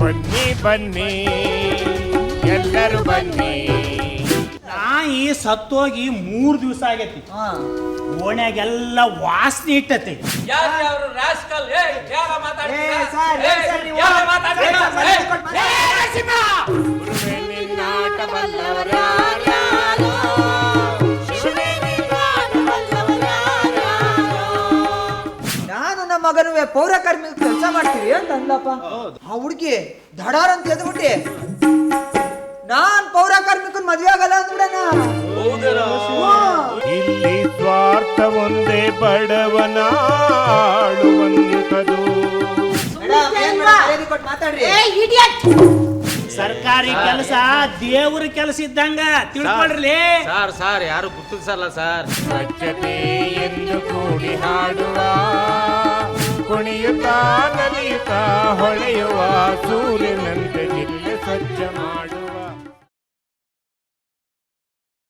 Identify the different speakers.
Speaker 1: ಬನ್ನಿ ಬನ್ನಿ. ಎಲ್ಲರೂ ಬನ್ನಿ.
Speaker 2: ನಾಯಿ ಸತ್ತೋಗಿ ಮೂರ್ ದಿವಸ ಆಗೈತಿ. ಓಣ್ಯಾಗೆಲ್ಲ ವಾಸನೆ ಇಟ್ಟತಿ.
Speaker 3: ಯಾರು ಯಾರು ರಾಸ್ಕಲ್ ಏ ಯಾರ ಮಾತಾಡ್ತೀರಾ?
Speaker 4: ಮಗನುವೆ ಪೌರ ಕಾರ್ಮಿಕ ಕೆಲಸ ಮಾಡ್ತೀವಿ ಅಂತ ಅಂದಪ್ಪ ಆ ಹುಡುಗಿ ದಡಾರ್ ಅಂತ ಎದ್ಬಿಟ್ಟಿ ನಾನ್ ಪೌರ ಕಾರ್ಮಿಕನ್ ಮದ್ವೆ ಆಗಲ್ಲ ಅಂದ್ಬಿಡಣ
Speaker 1: ಇಲ್ಲಿ ಸ್ವಾರ್ಥ ಒಂದೇ ಬಡವನಾಳುವಂತದು
Speaker 4: ಮಾತಾಡ್ರಿ.
Speaker 2: ಸರ್ಕಾರಿ ಕೆಲಸ ದೇವ್ರ ಕೆಲಸ ಇದ್ದಂಗ ತಿಳ್ಕೊಳ್ರಿ.
Speaker 3: ಸರ್ ಸರ್ ಯಾರು ಗುರ್ತಿಸಲ್ಲ ಸರ್.
Speaker 1: ಸ್ವಚ್ಛತೆ ಎಂದು ಕೂಡಿ ಹಾಡುವ ಕುಣಿಯುತ್ತಾ ನಲಿಯುತ್ತಾ ಹೊಳೆಯುವ ಸೂರ್ಯನಂತೆ ಜಿಲ್ಲೆ ಸ್ವಚ್ಛ